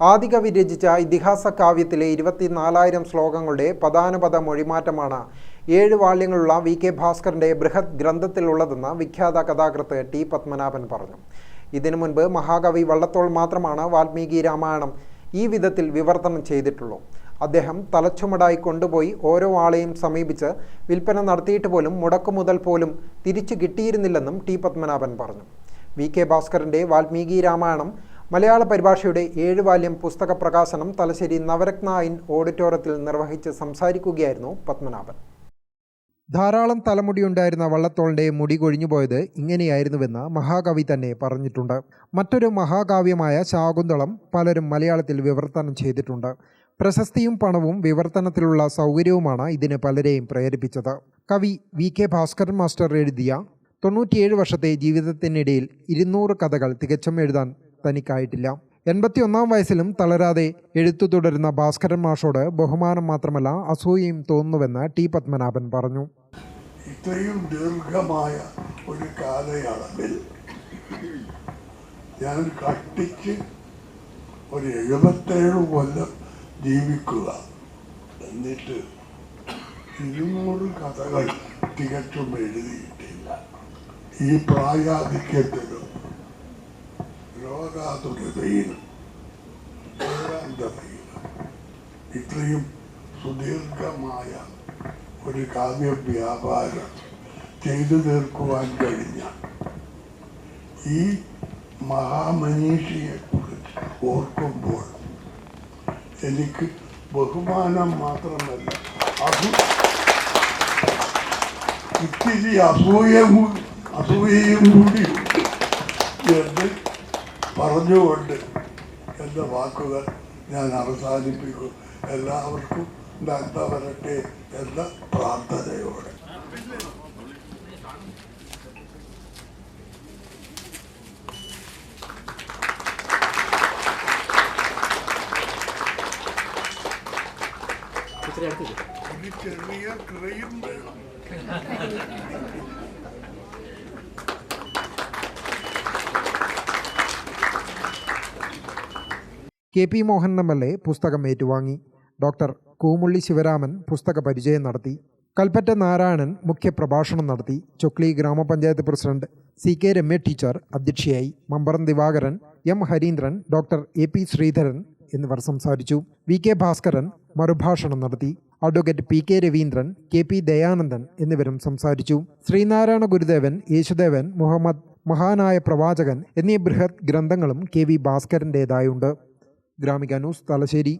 ആദികവി രചിച്ച ഇതിഹാസ കാവ്യത്തിലെ ഇരുപത്തിനാലായിരം ശ്ലോകങ്ങളുടെ പദാനുപദ മൊഴിമാറ്റമാണ് ഏഴ് വാള്യങ്ങളുള്ള വി കെ ഭാസ്കറിന്റെ ബൃഹത് ഗ്രന്ഥത്തിലുള്ളതെന്ന് വിഖ്യാത കഥാകൃത്ത് ടി പത്മനാഭൻ പറഞ്ഞു. ഇതിനു മുൻപ് മഹാകവി വള്ളത്തോൾ മാത്രമാണ് വാൽമീകി രാമായണം ഈ വിധത്തിൽ വിവർത്തനം ചെയ്തിട്ടുള്ളൂ. അദ്ദേഹം തലച്ചുമടായി കൊണ്ടുപോയി ഓരോ ആളെയും സമീപിച്ച് വിൽപ്പന നടത്തിയിട്ട് പോലും മുടക്കുമുതൽ പോലും തിരിച്ചു കിട്ടിയിരുന്നില്ലെന്നും ടി പത്മനാഭൻ പറഞ്ഞു. വി കെ ഭാസ്കറിന്റെ വാൽമീകി രാമായണം മലയാള പരിഭാഷയുടെ ഏഴ് വാല്യം പുസ്തക പ്രകാശനം തലശ്ശേരി നവരത്ന ഇൻ ഓഡിറ്റോറിയത്തിൽ നിർവഹിച്ച് സംസാരിക്കുകയായിരുന്നു പത്മനാഭൻ. ധാരാളം തലമുടിയുണ്ടായിരുന്ന വള്ളത്തോളിന്റെ മുടി കൊഴിഞ്ഞുപോയത് ഇങ്ങനെയായിരുന്നുവെന്ന് മഹാകവി തന്നെ പറഞ്ഞിട്ടുണ്ട്. മറ്റൊരു മഹാകാവ്യമായ ശാകുന്തളം പലരും മലയാളത്തിൽ വിവർത്തനം ചെയ്തിട്ടുണ്ട്. പ്രശസ്തിയും പണവും വിവർത്തനത്തിലുള്ള സൗകര്യവുമാണ് ഇതിന് പലരെയും പ്രേരിപ്പിച്ചത്. കവി വി കെ ഭാസ്കരൻ മാസ്റ്റർ എഴുതിയ തൊണ്ണൂറ്റിയേഴ് വർഷത്തെ ജീവിതത്തിനിടയിൽ ഇരുന്നൂറ് കഥകൾ തികച്ചും എഴുതാൻ തനിക്കായിട്ടില്ല. എൺപത്തിയൊന്നാം വയസ്സിലും തളരാതെ എഴുത്തു തുടരുന്ന ഭാസ്കരൻ മാഷോട് ബഹുമാനം മാത്രമല്ല അസൂയയും തോന്നുന്നുവെന്ന് ടി പത്മനാഭൻ പറഞ്ഞു. ഇത്രയും ദീർഘമായ ഒരു കാലയളവിൽ ഞാൻ കഷ്ടിച്ച് ഒരു എഴുപത്തേഴ് കൊല്ലം ജീവിക്കുക. എന്നിട്ട് ഇരുന്നൂറ് കഥകൾ തികച്ചും എഴുതിയിട്ടില്ല. ഈ പ്രായാധിക്യത്തിലും രോഗാതുരതയിലും ഏകാന്തതയിലും ഇത്രയും സുദീർഘമായ ഒരു കാവ്യ വ്യാപാരം ചെയ്തു തീർക്കുവാൻ കഴിഞ്ഞ ഈ മഹാമനീഷിയെ കുറിച്ച് ഓർക്കുമ്പോൾ എനിക്ക് ബഹുമാനം മാത്രമല്ല അസു ഇത്തിരി അസൂയ അസൂയയും കൂടി എന്ന് പറഞ്ഞുകൊണ്ട് എന്റെ വാക്കുകൾ ഞാൻ അവസാനിപ്പിക്കും. എല്ലാവർക്കും നന്മ വരട്ടെ എന്ന പ്രാർത്ഥനയോടെ. ഒരു ചെറിയ ക്രയം വേണം. K P Mohan M L A പുസ്തകം ഏറ്റുവാങ്ങി. ഡോക്ടർ കൂമുള്ളി ശിവരാമൻ പുസ്തക പരിചയം നടത്തി. കൽപ്പറ്റ നാരായണൻ മുഖ്യപ്രഭാഷണം നടത്തി. ചൊക്ലി ഗ്രാമപഞ്ചായത്ത് president C K Ramya teacher അധ്യക്ഷയായി. Mambaram Divakaran M Harindran doctor A P Sreedharan എന്നിവർ സംസാരിച്ചു. വി കെ ഭാസ്കരൻ മറുഭാഷണം നടത്തി. Advocate P K Raveendran K P Dayanandan എന്നിവരും സംസാരിച്ചു. ശ്രീനാരായണ ഗുരുദേവൻ യേശുദേവൻ മുഹമ്മദ് മഹാനായ പ്രവാചകൻ എന്നീ ബൃഹത് ഗ്രന്ഥങ്ങളും കെ വി ഭാസ്കരന്റേതായുണ്ട് ഗ്രാമിക തലശ്ശേരി.